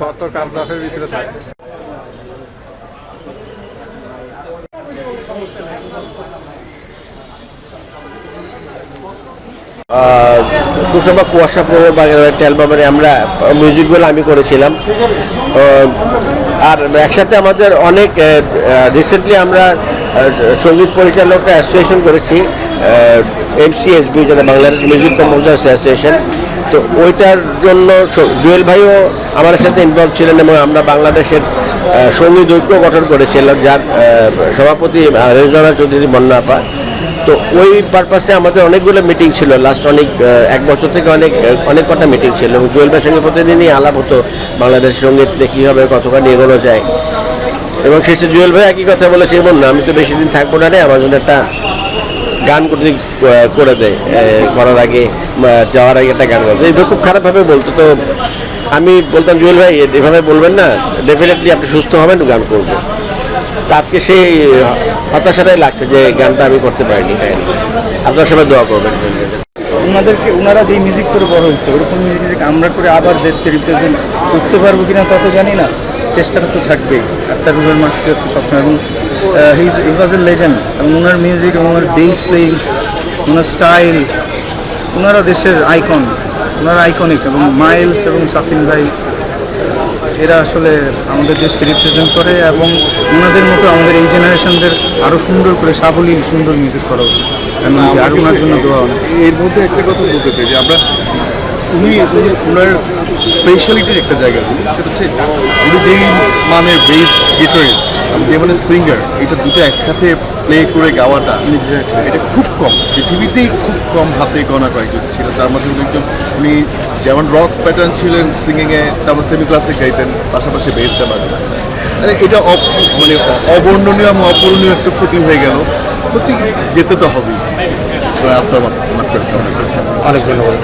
কত ভিতরে থাকে কুয়াশা বাগের একটা অ্যালবামের আমরা মিউজিকগুলো আমি করেছিলাম। আর একসাথে আমাদের অনেক রিসেন্টলি আমরা সংগীত পরিচালকরা অ্যাসোসিয়েশন করেছি। এমসিএসবি যেটা বাংলাদেশ মিউজিক কম্পোজার্স অ্যাসোসিয়েশন তো ওইটার জন্য জুয়েল ভাইও আমার সাথে ইনভলভ ছিলেন এবং আমরা বাংলাদেশের সংগীত ঐক্য গঠন করেছিলাম, যার সভাপতি রেজনা চৌধুরী মন্নাপা তো ওই পারপাসে আমাদের অনেকগুলো মিটিং ছিল লাস্ট অনেক এক বছর থেকে অনেক অনেক কটা মিটিং ছিল এবং জুয়েল ভাইয়ের সঙ্গে প্রতিদিনই আলাপ হতো বাংলাদেশের সংগীত কীভাবে কতখানি এগোনো যায়। এবং শেষে জুয়েল ভাই একই কথা বলে সে না আমি তো বেশি দিন থাকব না রে, আমার জন্য একটা গান করতে করে দেয়। করার আগে যাওয়ার আগে একটা গান করতে এইভাবে খুব খারাপভাবে বলতো। তো আমি বলতাম, জুয়েল ভাই এভাবে বলবেন না। ডেফিনেটলি আপনি সুস্থ হবেন গান করব। আজকে সেই হতাশাটাই লাগছে যে গানটা আমি করতে পারিনি। আপনার সবাই দোয়া করবেন। ওনাদেরকে, ওনারা যেই মিউজিক করে বড় হয়েছে, ওরকম মিউজিক আমরা করে আবার দেশকে রিপ্রেজেন্ট করতে পারব কিনা তা তো জানি না। চেষ্টাটা তো থাকবেই। আত্মার রুবের মাঠকে তো সবসময় এবং হি ওয়াজ এ লেজেন্ড এবং ওনার মিউজিক এবং ওনার বেস প্লেয়িং ওনার স্টাইল ওনারা দেশের আইকন ওনারা আইকনিক এবং মাইলস এবং সাফিন ভাই এরা আসলে আমাদের দেশকে রিপ্রেজেন্ট করে এবং ওনাদের মতো আমাদের এই জেনারেশনদের আরও সুন্দর করে সাবলীল সুন্দর মিউজিক করা উচিত। এবং আর ওনার জন্য দোয়া এর মধ্যে একটা কথা বলতে চাই যে আমরা উনি উনি ওনার স্পেশালিটির একটা জায়গা বলি সেটা হচ্ছে উনি যেই মানের বেস গিটারিস্ট যে মানে সিঙ্গার এটা দুটো একসাথে প্লে করে গাওয়াটা এটা খুব কম। পৃথিবীতেই খুব কম হাতে গণা কয়েকজন ছিল। তার মধ্যে উনি একজন উনি যেমন রক প্যাটার্ন ছিলেন সিঙ্গিংয়ে তারপর সেমি ক্লাসিক গাইতেন পাশাপাশি বেসটা বাজাতেন মানে এটা মানে অবর্ণনীয় এবং অপূরণীয় একটা ক্ষতি হয়ে গেল। ক্ষতি যেতে তো হবেই। আপনার মাত্র অনেক ধন্যবাদ।